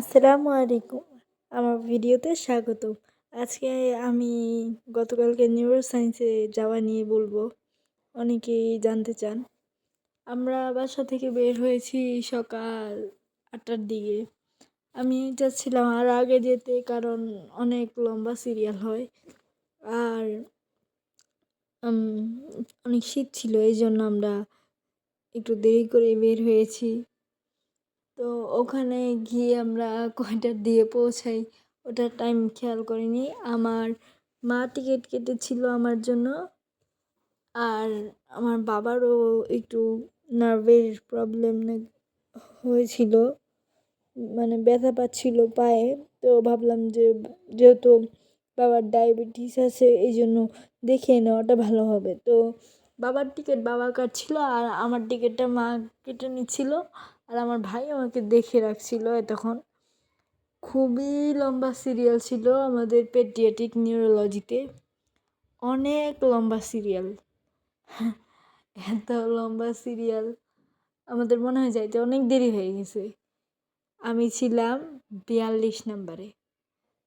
আসসালামু আলাইকুম। আমার ভিডিওতে স্বাগত আজকে আমি গতকালকে নিউরো সায়েন্সে যাওয়া নিয়ে বলব। অনেকেই জানতে চান। আমরা বাসা থেকে বের হয়েছি সকাল আটটার দিকে। আমি যাচ্ছিলাম আর আগে যেতে কারণ অনেক লম্বা সিরিয়াল হয়। আর অনেক শীত ছিল এই জন্য আমরা একটু দেরি করে বের হয়েছি। তো ওখানে গিয়ে আমরা কয়টার দিয়ে পৌঁছাই ওটার টাইম খেয়াল করিনি। আমার মা টিকিট কেটেছিল আমার জন্য আর আমার বাবারও একটু নার্ভের প্রবলেম হয়েছিল মানে ব্যথা পাচ্ছিল পায়ে। তো ভাবলাম যে যেহেতু বাবার ডায়াবেটিস আছে, এই জন্য দেখে নেওয়াটা ভালো হবে। তো বাবার টিকিট বাবা কাটছিল আর আমার টিকিটটা মা কেটে নিচ্ছিল। আর আমার ভাই আমাকে দেখে রাখছিল এতক্ষণ। খুবই লম্বা সিরিয়াল ছিল আমাদের পেডিয়াটিক নিউরোলজিতে অনেক লম্বা সিরিয়াল এত লম্বা সিরিয়াল আমাদের মনে হয় যাইতে অনেক দেরি হয়ে গেছে। আমি ছিলাম বিয়াল্লিশ নাম্বারে।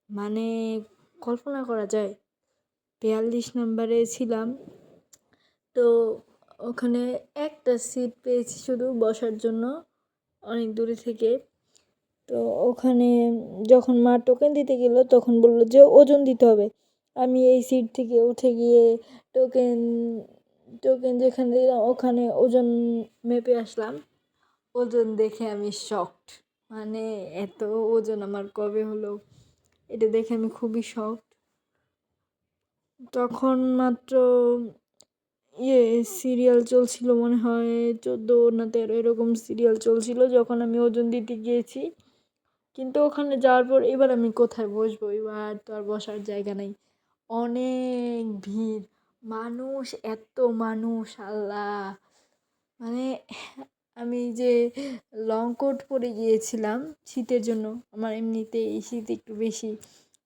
মানে কল্পনা করা যায়, বিয়াল্লিশ নাম্বারে ছিলাম। তো ওখানে একটা সিট পেয়েছি শুধু বসার জন্য। অনেক দূরে থেকে। তো ওখানে যখন মা টোকেন দিতে গেলো, তখন বলল যে ওজন দিতে হবে। আমি এই সিট থেকে উঠে গিয়ে টোকেন টোকেন যেখানে দিলাম, ওখানে ওজন মেপে আসলাম। ওজন দেখে আমি শকড মানে এত ওজন আমার কবে হলো? এটা দেখে আমি খুবই শকড তখন মাত্র ইয়ে সিরিয়াল চলছিল মনে হয় চোদ্দ না তেরো এরকম সিরিয়াল চলছিল যখন আমি ওজন দিতে গিয়েছি। কিন্তু ওখানে যাওয়ার পর এবার আমি কোথায় বসবো? এবার তো আর বসার জায়গা নেই। অনেক ভিড়। মানুষ, এত মানুষ, আল্লাহ। মানে আমি যে লং কোট পরে গিয়েছিলাম শীতের জন্য। আমার এমনিতে এই শীত একটু বেশি।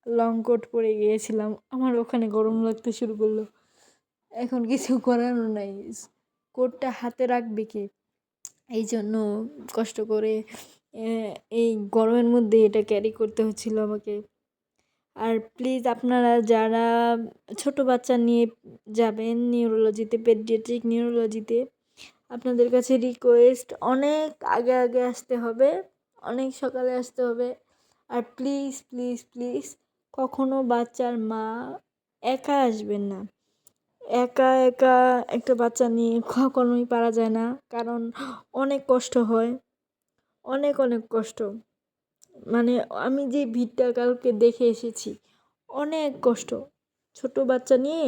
লং কোট পরে গিয়েছিলাম। আমার ওখানে গরম লাগতে শুরু করল। এখন কিছু করারও নাই। কোটটা হাতে রাখবে কে? এই জন্য কষ্ট করে এই গরমের মধ্যে এটা ক্যারি করতে হচ্ছিল আমাকে। আর প্লিজ আপনারা যারা ছোট বাচ্চা নিয়ে যাবেন নিউরোলজিতে পেডিয়াট্রিক নিউরোলজিতে আপনাদের কাছে রিকোয়েস্ট অনেক আগে আগে আসতে হবে, অনেক সকালে আসতে হবে। আর প্লিজ প্লিজ প্লিজ কখনো বাচ্চার মা একা আসবেন না। একা একা একটা বাচ্চা নিয়ে কখনোই পারা যায় না। কারণ অনেক কষ্ট হয়। অনেক অনেক কষ্ট। মানে আমি যে ভিড়টা কালকে দেখে এসেছি, অনেক কষ্ট। ছোট বাচ্চা নিয়ে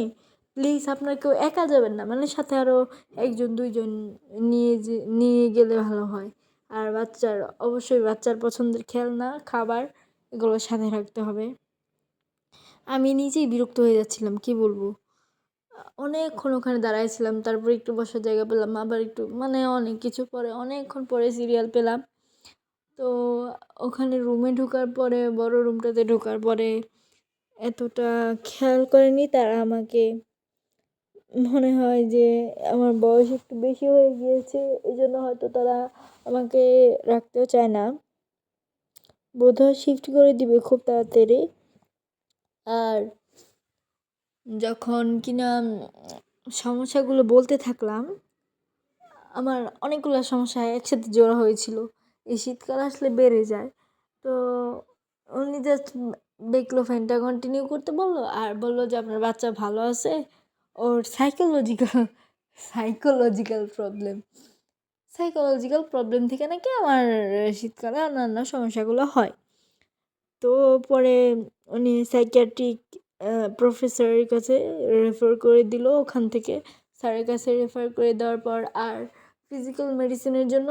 প্লিজ আপনার কেউ একা যাবেন না। মানে সাথে আরও একজন, দুইজন নিয়ে যে, নিয়ে গেলে ভালো হয়। আর বাচ্চার, অবশ্যই বাচ্চার পছন্দের খেলনা, খাবার এগুলো সাথে রাখতে হবে। আমি নিজেই বিরক্ত হয়ে যাচ্ছিলাম, কি বলব? অনেকক্ষণ ওখানে দাঁড়াইছিলাম, তারপর একটু বসার জায়গা পেলাম, আবার একটু মানে অনেক কিছু পরে, অনেকক্ষণ পরে সিরিয়াল পেলাম। তো ওখানে রুমে ঢোকার পরে, বড় রুমটাতে ঢোকার পরে এতটা খেয়াল করেনি তারা আমাকে। মনে হয় যে আমার বয়স একটু বেশি হয়ে গিয়েছে এই জন্য হয়তো তারা আমাকে রাখতেও চায় না। বোধহয় শিফট করে দিবে খুব তাড়াতাড়ি। আর যখন কিনা সমস্যাগুলো বলতে থাকলাম, আমার অনেকগুলো সমস্যা একসাথে জোড়া হয়েছিল। এই শীতকাল আসলে বেড়ে যায়। তো উনি জাস্ট বেক্লোফাইনটা কন্টিনিউ করতে বলল আর বলল যে, আপনার বাচ্চা ভালো আছে? ওর psychological psychological problem psychological problem থেকে নাকি আমার শীতকালে অন্যান্য সমস্যাগুলো হয়। তো পরে উনি সাইকিয়াট্রিক প্রফেসরের কাছে রেফার করে দিল। ওখান থেকে স্যারের কাছে রেফার করে দেওয়ার পর আর ফিজিক্যাল মেডিসিনের জন্য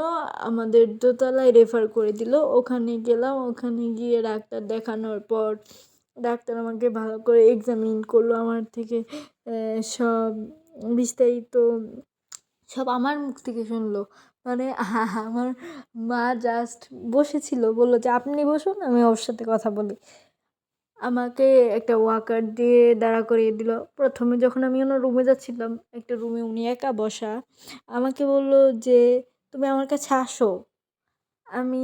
আমাদের দোতলায় রেফার করে দিল। ওখানে গেলাম, ওখানে গিয়ে ডাক্তার দেখানোর পর ডাক্তার আমাকে ভালো করে এক্সামিন করল আমার থেকে। সব বিস্তারিত সব আমার মুখ থেকে শুনলো। মানে আমার মা জাস্ট বসেছিল, বলল যে, আপনি বসুন, আমি ওর সাথে কথা বলি। আমাকে একটা ওয়াকার দিয়ে দাঁড়া করিয়ে দিল। প্রথমে যখন আমি ওনার রুমে যাচ্ছিলাম, একটা রুমে উনি একা বসা, আমাকে বলল যে, তুমি আমার কাছে আসো। আমি,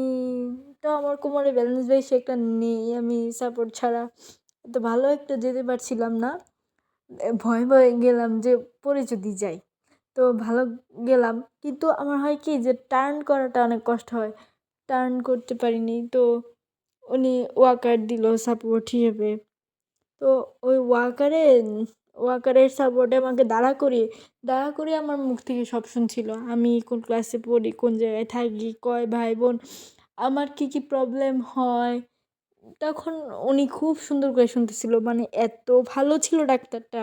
তো আমার কোমরে ব্যালেন্স বেশি একটা নেই, আমি সাপোর্ট ছাড়া তো ভালো একটা যেতে পারছিলাম না। ভয়ে ভয়ে গেলাম যে, পরে যদি যাই। তো ভালো গেলাম, কিন্তু আমার হয় কি যে টার্ন করাটা অনেক কষ্ট হয়। টার্ন করতে পারিনি, তো উনি ওয়াকার দিল সাপোর্ট হিসেবে। তো ওই ওয়াকারে, ওয়াকারের সাপোর্টে আমাকে দাঁড়া করিয়ে দাঁড়া করিয়ে আমার মুখ থেকে সব শুনছিল। আমি কোন ক্লাসে পড়ি, কোন জায়গায় থাকি, কয় ভাই বোন, আমার কী কী প্রবলেম হয়? তখন উনি খুব সুন্দর করে শুনতেছিল। মানে এত ভালো ছিল ডাক্তারটা।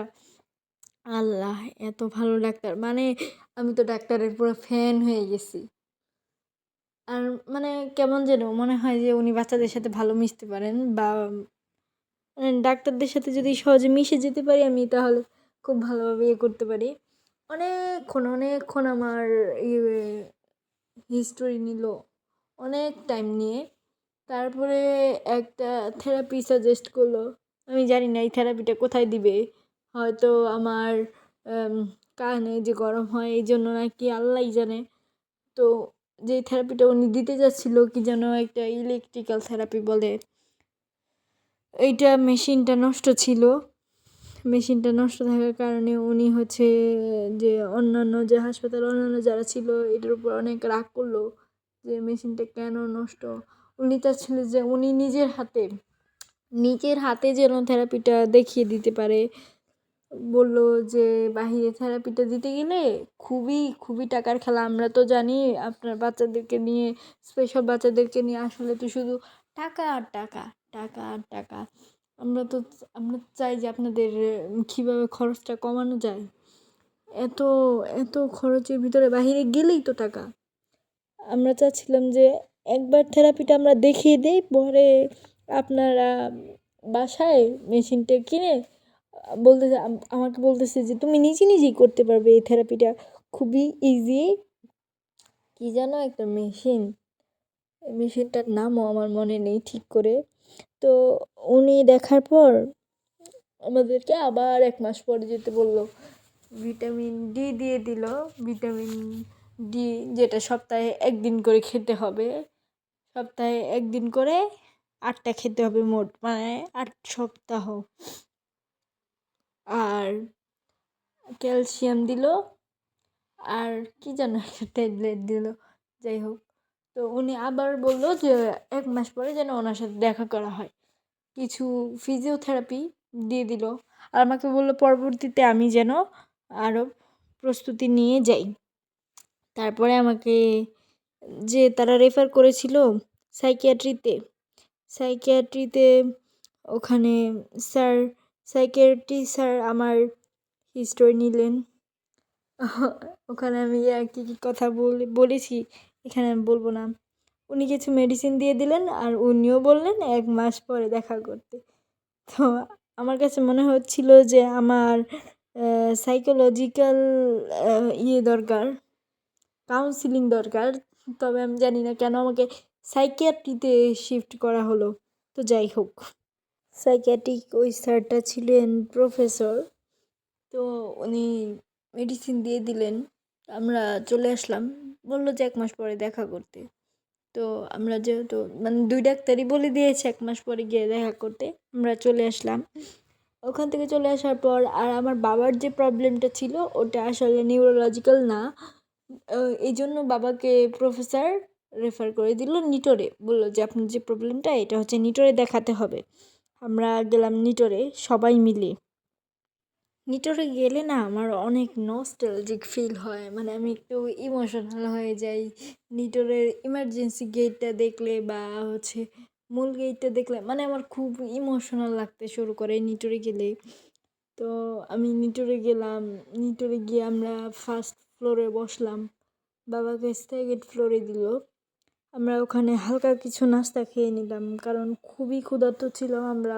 আল্লাহ, এত ভালো ডাক্তার। মানে আমি তো ডাক্তারের পুরো ফ্যান হয়ে গেছি। আর মানে কেমন যেন মনে হয় যে উনি বাচ্চাদের সাথে ভালো মিশতে পারেন বা মানে ডাক্তারদের সাথে যদি সহজে মিশে যেতে পারি আমি তাহলে খুব ভালোভাবে ইয়ে করতে পারি। অনেকক্ষণ অনেকক্ষণ আমার ইয়ে হিস্টোরি নিল অনেক টাইম নিয়ে। তারপরে একটা থেরাপি সাজেস্ট করল। আমি জানি না এই থেরাপিটা কোথায় দিবে। হয়তো আমার কানে যে গরম হয় এই জন্য নাকি আল্লাহ জানে। তো যে থেরাপিটা উনি দিতে যাচ্ছিল, কি যেন একটা ইলেকট্রিক্যাল থেরাপি বলে। এইটা মেশিনটা নষ্ট ছিল। মেশিনটা নষ্ট থাকার কারণে উনি হচ্ছে যে অন্যান্য যে হাসপাতাল, অন্যান্য যারা ছিল, এটার উপর অনেক রাগ করল যে মেশিনটা কেন নষ্ট? উনি চাচ্ছিল যে উনি নিজের হাতে নিজের হাতে যেন থেরাপিটা দেখিয়ে দিতে পারে। বলল যে, বাহিরে থেরাপিটা দিতে গেলে খুবই খুবই টাকার খেলা। আমরা তো জানি আপনার বাচ্চাদেরকে নিয়ে স্পেশাল বাচ্চাদেরকে নিয়ে আসলে তো শুধু টাকা আর টাকা টাকা আর টাকা। আমরা তো, আমরা চাই যে আপনাদের, কীভাবে খরচটা কমানো যায়। এত এত খরচের ভিতরে বাহিরে গেলেই তো টাকা। আমরা চাচ্ছিলাম যে একবার থেরাপিটা আমরা দেখিয়ে দিই, পরে আপনারা বাসায় মেশিনটা কিনে বলতেছে আমাকে বলতেছে যে, তুমি নিজে নিজেই করতে পারবে এই থেরাপিটা খুবই ইজি কি জানো একটা মেশিন মেশিনটার নামও আমার মনে নেই ঠিক করে। তো উনি দেখার পর আমাদেরকে আবার এক মাস পরে যেতে বলল। ভিটামিন ডি দিয়ে দিল। ভিটামিন ডি যেটা সপ্তাহে একদিন করে খেতে হবে। সপ্তাহে একদিন করে আটটা খেতে হবে মোট। মানে আট সপ্তাহ। আর ক্যালসিয়াম দিল, আর কি যেন একটা ট্যাবলেট দিল, যাই হোক। তো উনি আবার বলল যে, এক মাস পরে যেন ওনার সাথে দেখা করা হয়। কিছু ফিজিওথেরাপি দিয়ে দিল। আর আমাকে বলল, পরবর্তীতে আমি যেন আরও প্রস্তুতি নিয়ে যাই। তারপরে আমাকে যে তারা রেফার করেছিল সাইকিয়াট্রিতে সাইকিয়াট্রিতে ওখানে স্যার সাইকিয়াট্রি স্যার আমার হিস্টোরি নিলেন। ওখানে আমি আর কী কী কথা বলে, বলেছি, এখানে আমি বলব না। উনি কিছু মেডিসিন দিয়ে দিলেন আর উনিও বললেন এক মাস পরে দেখা করতে। তো আমার কাছে মনে হচ্ছিল যে আমার সাইকোলজিক্যাল ইয়ে দরকার কাউন্সিলিং দরকার। তবে আমি জানি না কেন আমাকে সাইকিয়াট্রিতে শিফট করা হলো। তো যাই হোক। সাইকিয়াট্রিক ওই স্যারটা ছিলেন প্রফেসর তো উনি মেডিসিন দিয়ে দিলেন। আমরা চলে আসলাম। বলল যে এক মাস পরে দেখা করতে। তো আমরা যেহেতু মানে দুই ডাক্তারই বলে দিয়েছে এক মাস পরে গিয়ে দেখা করতে। আমরা চলে আসলাম। ওখান থেকে চলে আসার পর আর আমার বাবার যে প্রবলেমটা ছিল, ওটা আসলে নিউরোলজিক্যাল না। এই জন্য বাবাকে প্রফেসর রেফার করে দিল নিটোরে। বলল যে, আপনার যে প্রবলেমটা এটা হচ্ছে নিটোরে দেখাতে হবে। আমরা গেলাম নিটোরে, সবাই মিলে। নিটোরে গেলে না আমার অনেক নস্টালজিক ফিল হয়। মানে আমি একটু ইমোশনাল হয়ে যাই। নিটোরের ইমার্জেন্সি গেটটা দেখলে বা হচ্ছে মূল গেটটা দেখলে মানে আমার খুব ইমোশনাল লাগতে শুরু করে নিটোরে গেলে। তো আমি নিটোরে গেলাম। নিটোরে গিয়ে আমরা ফার্স্ট ফ্লোরে বসলাম। বাবাকে সেকেন্ড ফ্লোরে দিল। আমরা ওখানে হালকা কিছু নাস্তা খেয়ে নিলাম, কারণ খুবই ক্ষুধার্ত ছিল আমরা।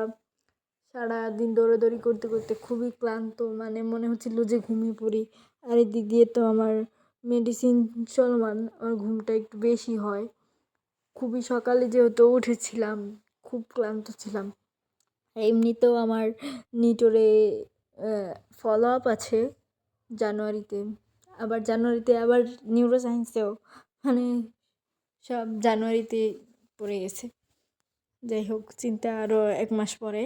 সারা সারাদিন দৌড়াদৌড়ি করতে করতে খুবই ক্লান্ত মানে মনে হচ্ছিল যে ঘুমিয়ে পড়ি। আর এদিক দিয়ে তো আমার মেডিসিন চলমান, আমার ঘুমটা একটু বেশি হয়। খুবই সকালে যেহেতু উঠেছিলাম, খুব ক্লান্ত ছিলাম। এমনিতেও আমার নিটোরে ফলো আপ আছে জানুয়ারিতে। আবার জানুয়ারিতে আবার নিউরো সায়েন্সেও মানে সব জানুয়ারিতে পড়ে গেছে। যাই হোক, চিন্তা আরও এক মাস পরে।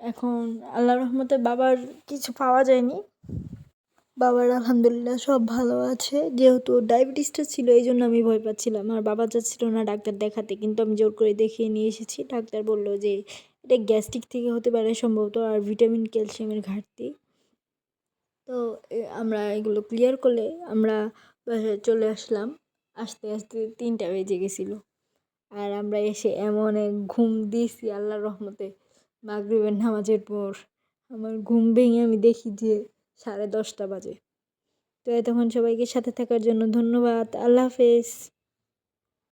এখন আল্লাহ রহমতে বাবার কিছু পাওয়া যায়নি। বাবার আলহামদুলিল্লাহ সব ভালো আছে। যেহেতু ডায়াবেটিসটা ছিল, এই জন্য আমি ভয় পাচ্ছিলাম। আর বাবা যাচ্ছিল না ডাক্তার দেখাতে, কিন্তু আমি জোর করে দেখিয়ে নিয়ে এসেছি। ডাক্তার বলল যে, এটা গ্যাস্ট্রিক থেকে হতে পারে সম্ভবত, আর ভিটামিন, ক্যালসিয়ামের ঘাটতি। তো আমরা এগুলো ক্লিয়ার করলে আমরা চলে আসলাম। আস্তে আস্তে তিনটা বেজে গেছিল। আর আমরা এসে এমন এক ঘুম দিয়েছি আল্লাহর রহমতে, মাগরিবের নামাজের পর। আমার ঘুম ভেঙে আমি দেখি যে সাড়ে দশটা বাজে। তো এতক্ষণ সবাইকে সাথে থাকার জন্য ধন্যবাদ। আল্লাহ হাফেজ।